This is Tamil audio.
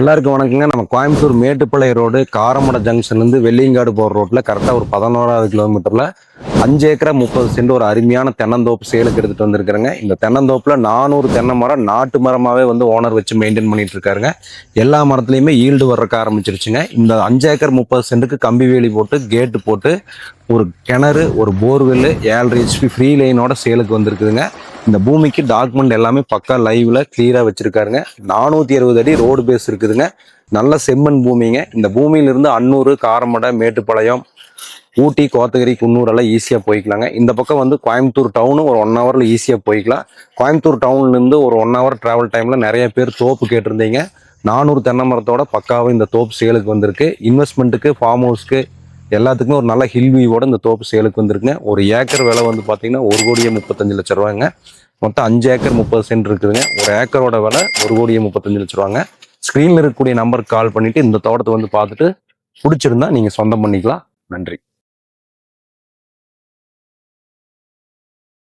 எல்லாருக்கும் வணக்கங்க. நம்ம கோயம்புத்தூர் மேட்டுப்பாளைய ரோடு காரமடை ஜங்ஷன்லேருந்து வெள்ளியங்காடு போகிற ரோட்டில் கரெக்டாக ஒரு பதினோராவது கிலோமீட்டரில் அஞ்சு ஏக்கரா முப்பது சென்ட் ஒரு அருமையான தென்னந்தோப்பு சேலுக்கு எடுத்துகிட்டு வந்திருக்கிறேங்க. இந்த தென்னந்தோப்பில் நானூறு தென்னை மரம் நாட்டு மரமாகவே வந்து ஓனர் வச்சு மெயின்டைன் பண்ணிட்டு இருக்காருங்க. எல்லா மரத்துலையுமே ஈல்டு வர்றக்க ஆரம்பிச்சிருச்சுங்க. இந்த அஞ்சு ஏக்கர் முப்பது சென்ட்டுக்கு கம்பி வேலி போட்டு கேட்டு போட்டு ஒரு கிணறு ஒரு போர்வெல்லு ஏழரை ஹெச்பி ஃப்ரீ லைனோட சேலுக்கு வந்திருக்குதுங்க. இந்த பூமிக்கு டாக்குமெண்ட் எல்லாமே பக்கா லைவ்ல கிளியரா வச்சிருக்காருங்க. நானூத்தி அறுபது அடி ரோடு பேஸ் இருக்குதுங்க. நல்ல செம்மண் பூமிங்க. இந்த பூமியிலிருந்து அன்னூர் காரமடை மேட்டுப்பாளையம் ஊட்டி கோத்தகிரி குன்னூரெல்லாம் ஈஸியாக போய்க்கலாங்க. இந்த பக்கம் வந்து கோயம்புத்தூர் டவுனு ஒரு ஒன் ஹவரில் ஈஸியாக போய்க்கலாம். கோயம்புத்தூர் டவுன்லேருந்து ஒரு ஒன் ஹவர் ட்ராவல் டைமில் நிறைய பேர் தோப்பு கேட்டிருந்தீங்க. நானூறு தென்னை மரத்தோட பக்காவும் இந்த தோப்பு சேலுக்கு வந்திருக்கு. இன்வெஸ்ட்மெண்ட்டுக்கு ஃபார்ம் ஹவுஸ்க்கு எல்லாத்துக்குமே ஒரு நல்ல ஹில் வியூவோட இந்த தோப்பு சேலுக்கு வந்திருக்குங்க. ஒரு ஏக்கர் விலை வந்து பார்த்தீங்கன்னா ஒரு கோடியே முப்பத்தஞ்சு லட்ச ரூபாங்க. மொத்தம் அஞ்சு ஏக்கர் முப்பது சென்ட் இருக்குதுங்க. ஒரு ஏக்கரோட விலை ஒரு கோடியே முப்பத்தஞ்சு லட்ச ரூபாங்க. ஸ்க்ரீனில் இருக்கக்கூடிய நம்பருக்கு கால் பண்ணிவிட்டு இந்த தோட்டத்தை வந்து பார்த்துட்டு பிடிச்சிருந்தா நீங்கள் சொந்தம் பண்ணிக்கலாம். நன்றி.